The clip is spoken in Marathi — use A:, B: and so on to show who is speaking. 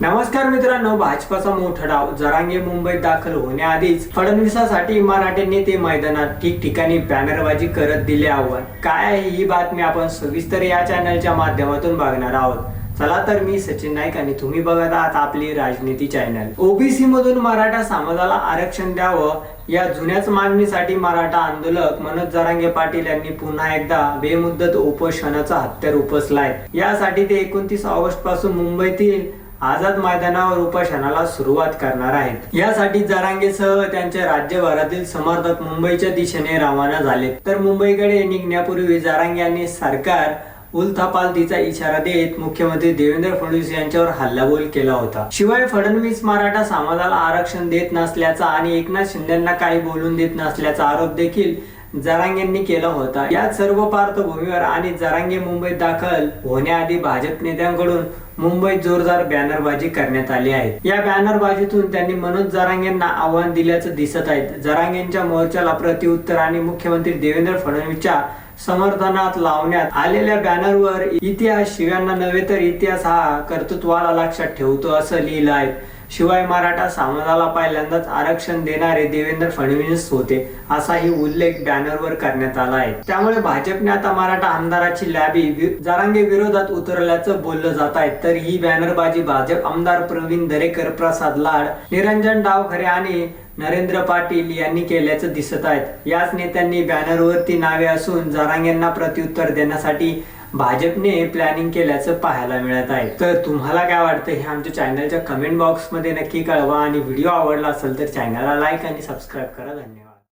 A: नमस्कार मित्रांनो भाजपाचा मोठा डाव जरांगे मुंबईत दाखल होण्याआधीच फडणवीसासाठी मराठे नेते मैदानात ठिकठिकाणी बॅनरबाजी करत दिले आव्हान. काय आहे ही बातमी आपण सविस्तर या चॅनलच्या माध्यमातून बघणार आहोत. चला तर मी सचिन नाईक आणि तुम्ही बघत आहात आपली राजनीती चॅनल. ओबीसी मधून मराठा समाजाला आरक्षण द्यावं या जुन्याच मागणीसाठी मराठा आंदोलक मनोज जरांगे पाटील यांनी पुन्हा एकदा बेमुद्दत उपोषणाचा हत्यार उपसलाय. यासाठी ते एकोणतीस ऑगस्टपासून मुंबईतील आझाद मैदानावर उपोषणाला सुरुवात करणार आहेत. यासाठी जरांगेसह त्यांचे राज्यभरातील समर्थक मुंबईच्या दिशेने रवाना झाले. तर मुंबईकडे निघण्यापूर्वी जारांगे यांनी सरकार उलथापालतीचा इशारा देत मुख्यमंत्री देवेंद्र फडणवीस यांच्यावर हल्लाबोल केला होता. शिवाय फडणवीस मराठा समाजाला आरक्षण देत नसल्याचा आणि एकनाथ शिंदेना काही बोलून देत नसल्याचा आरोप देखील जरांगेंनी केला होता. या सर्व पार्श्वभूमीवर आणि जरांगे मुंबईत दाखल होण्याआधी भाजप नेत्यांकडून मुंबईत जोरदार बॅनरबाजी करण्यात आली आहे. या बॅनरबाजीतून त्यांनी मनोज जरांगेंना आव्हान दिल्याचं दिसत आहे. जरांगेंच्या मोर्चाला प्रतिउत्तर आणि मुख्यमंत्री देवेंद्र फडणवीसच्या समर्थनात लावण्यात आलेल्या बॅनरवर इतिहास शिव्यांना नव्हे तर इतिहास हा कर्तृत्वाला लक्षात ठेवतो असं लिहिलं आहे. शिवाय मराठा समाजाला पहिल्यांदाच आरक्षण देणारे देवेंद्र फडणवीस होते असाही उल्लेख बॅनरवर करण्यात आला आहे. त्यामुळे भाजपने आता मराठा आमदाराची लॅबी जारांगे विरोधात उतरल्याचं बोललं जात आहे. तर ही बॅनरबाजी भाजप आमदार प्रवीण दरेकर प्रसाद लाड निरंजन डावखरे आणि नरेंद्र पाटील यांनी केल्याचं दिसत आहेत याच नेत्यांनी बॅनरवरती नावे असून जारांगेंना प्रत्युत्तर देण्यासाठी भाजपने प्लॅनिंग केल्याचं पाहायला मिळत आहे. तर तुम्हाला काय वाटतं? हे आमच्या चॅनलच्या कमेंट बॉक्समध्ये नक्की कळवा आणि व्हिडिओ आवडला असेल तर चॅनलला लाईक आणि सबस्क्राईब करा. धन्यवाद.